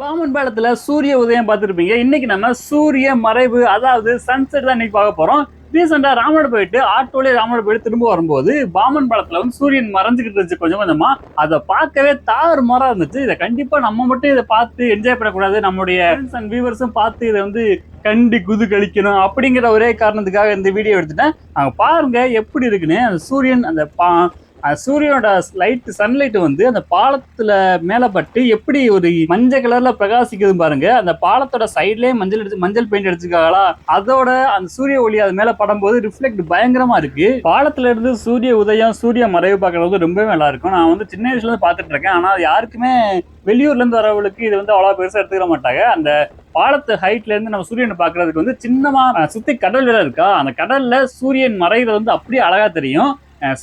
பாமன் பாலத்தில் சூரிய உதயம் பார்த்துருப்பீங்க. இன்னைக்கு நம்ம சூரிய மறைவு அதாவது சன்செட் தான் இன்னைக்கு பார்க்க போகிறோம் ரீசெண்டாக ராமநாடு போயிட்டு ஆட்டோலேயே ராமநாடு போயிட்டு திரும்ப வரும்போது பாமன் பாலத்தில் வந்து சூரியன் மறைஞ்சிக்கிட்டு இருந்துச்சு கொஞ்சம் கொஞ்சமாக அதை பார்க்கவே தாறு மரம் இருந்துச்சு. இதை கண்டிப்பாக நம்ம மட்டும் இதை பார்த்து என்ஜாய் பண்ணக்கூடாது. நம்மளுடைய அண்ட் வியூவர்ஸும் பார்த்து இதை வந்து கண்டி குது கழிக்கணும் அப்படிங்கிற ஒரே காரணத்துக்காக இந்த வீடியோ எடுத்துட்டேன். அங்கே பாருங்கள் எப்படி இருக்குன்னு. அந்த சூரியன் அந்த பா சூரியனோட லைட் சன்லைட் வந்து அந்த பாலத்துல மேல பட்டு எப்படி ஒரு மஞ்சள் கலர்ல பிரகாசிக்குது பாருங்க. அந்த பாலத்தோட சைட்லயே மஞ்சள் எடுத்து மஞ்சள் பெயிண்ட் அடிச்சிருக்காங்களா அதோட அந்த சூரிய ஒளி அது மேல படும்போது ரிஃப்ளெக்ட் பயங்கரமா இருக்கு. பாலத்துல இருந்து சூரிய உதயம் சூரிய மறைவு பார்க்கறது ரொம்பவே நல்லா இருக்கும். நான் வந்து சின்ன வயசுல இருந்து பார்த்துட்டு இருக்கேன். ஆனா அது யாருக்குமே வெளியூர்ல இருந்து வரவங்களுக்கு இது வந்து அவ்வளவு பெருசா எடுத்துக்கிற மாட்டாங்க. அந்த பாலத்து ஹைட்ல இருந்து நம்ம சூரியனை பாக்குறதுக்கு வந்து சின்னமா சுத்தி கடல் வேற இருக்கா? அந்த கடல்ல சூரியன் மறைகிறது வந்து அப்படியே அழகா தெரியும்.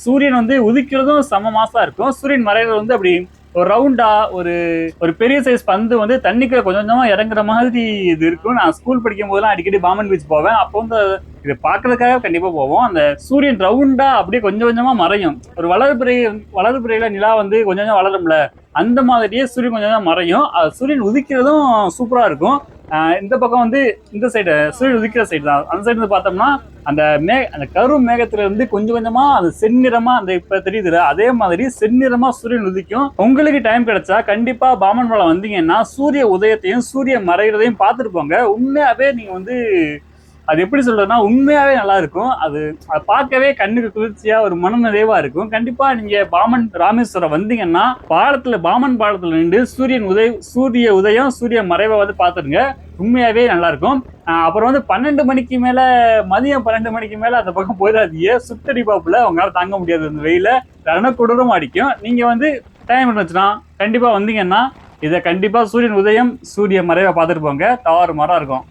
சூரியன் வந்து உதிக்கிறதும் சம மாசா இருக்கும். சூரியன் மறைகிறது வந்து அப்படி ஒரு ரவுண்டா ஒரு ஒரு பெரிய சைஸ் பந்து வந்து தண்ணிக்குள்ள கொஞ்சம் கொஞ்சமா இறங்குற மாதிரி இது இருக்கும் நான் ஸ்கூல் படிக்கும் போதெல்லாம் அடிக்கடி பாமன் பீச் போவேன். அப்போ வந்து இது பார்க்கறதுக்காக கண்டிப்பா போவோம். அந்த சூரியன் ரவுண்டா அப்படியே கொஞ்சம் கொஞ்சமா மறையும். ஒரு வளர்பிறை வளர்பிறையில நிலா வந்து கொஞ்சம் கொஞ்சம் வளரும்ல அந்த மாதிரியே சூரியன் கொஞ்சம் கொஞ்சம் மறையும். அது சூரியன் உதிக்கிறதும் சூப்பரா இருக்கும். இந்த பக்கம் வந்து இந்த சைடு சூரியன் உதிக்கிற சைடு தான். அந்த சைடு வந்து பார்த்தோம்னா அந்த மே அந்த கரு மேகத்துல இருந்து கொஞ்சம் கொஞ்சமா அந்த செந்நிறமா அந்த இப்ப தெரியுதுல அதே மாதிரி செந்நிறமா சூரியன் உதிக்கும். உங்களுக்கு டைம் கிடைச்சா கண்டிப்பா பாமன் மலை வந்தீங்கன்னா சூரிய உதயத்தையும் சூரிய மறைகிறதையும் பார்த்துட்டு போங்க. உண்மையாவே நீங்க வந்து அது எப்படி சொல்றதுன்னா உண்மையாவே நல்லா இருக்கும் அது அதை பார்க்கவே கண்ணுக்கு குளிர்ச்சியா ஒரு மனம் நிறைவா இருக்கும். கண்டிப்பா நீங்க பாமன் ராமேஸ்வரம் வந்தீங்கன்னா பாலத்துல பாமன் பாலத்துல நின்று சூரியன் உதய சூரிய உதயம் சூரிய மறைவை வந்து பாத்துருங்க உண்மையாவே நல்லா இருக்கும் அப்புறம் வந்து பன்னெண்டு மணிக்கு மேல மதியம் பன்னெண்டு மணிக்கு மேல அந்த பக்கம் போயிடாதீங்க. சுத்தடி பாப்புல உங்களால தாங்க முடியாது அந்த வெயில. ரணக்குடரும் அடிக்கும். நீங்க வந்து டைம் இருந்துச்சுன்னா கண்டிப்பா வந்தீங்கன்னா இதை கண்டிப்பா சூரியன் உதயம் சூரிய மறைவை பார்த்துட்டு போங்க. தவறு மரம் இருக்கும்.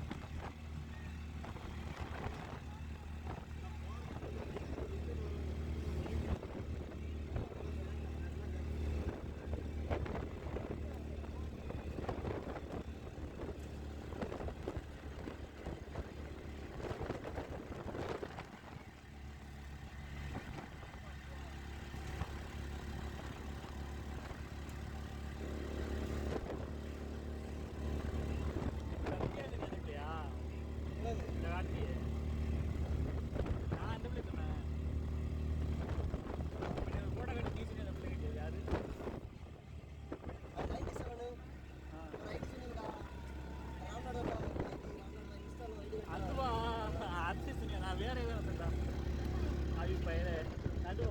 ಬೇರೆ ಏನಾಗ್ತದ ಅಭಿಪ್ರಾಯ ನಡು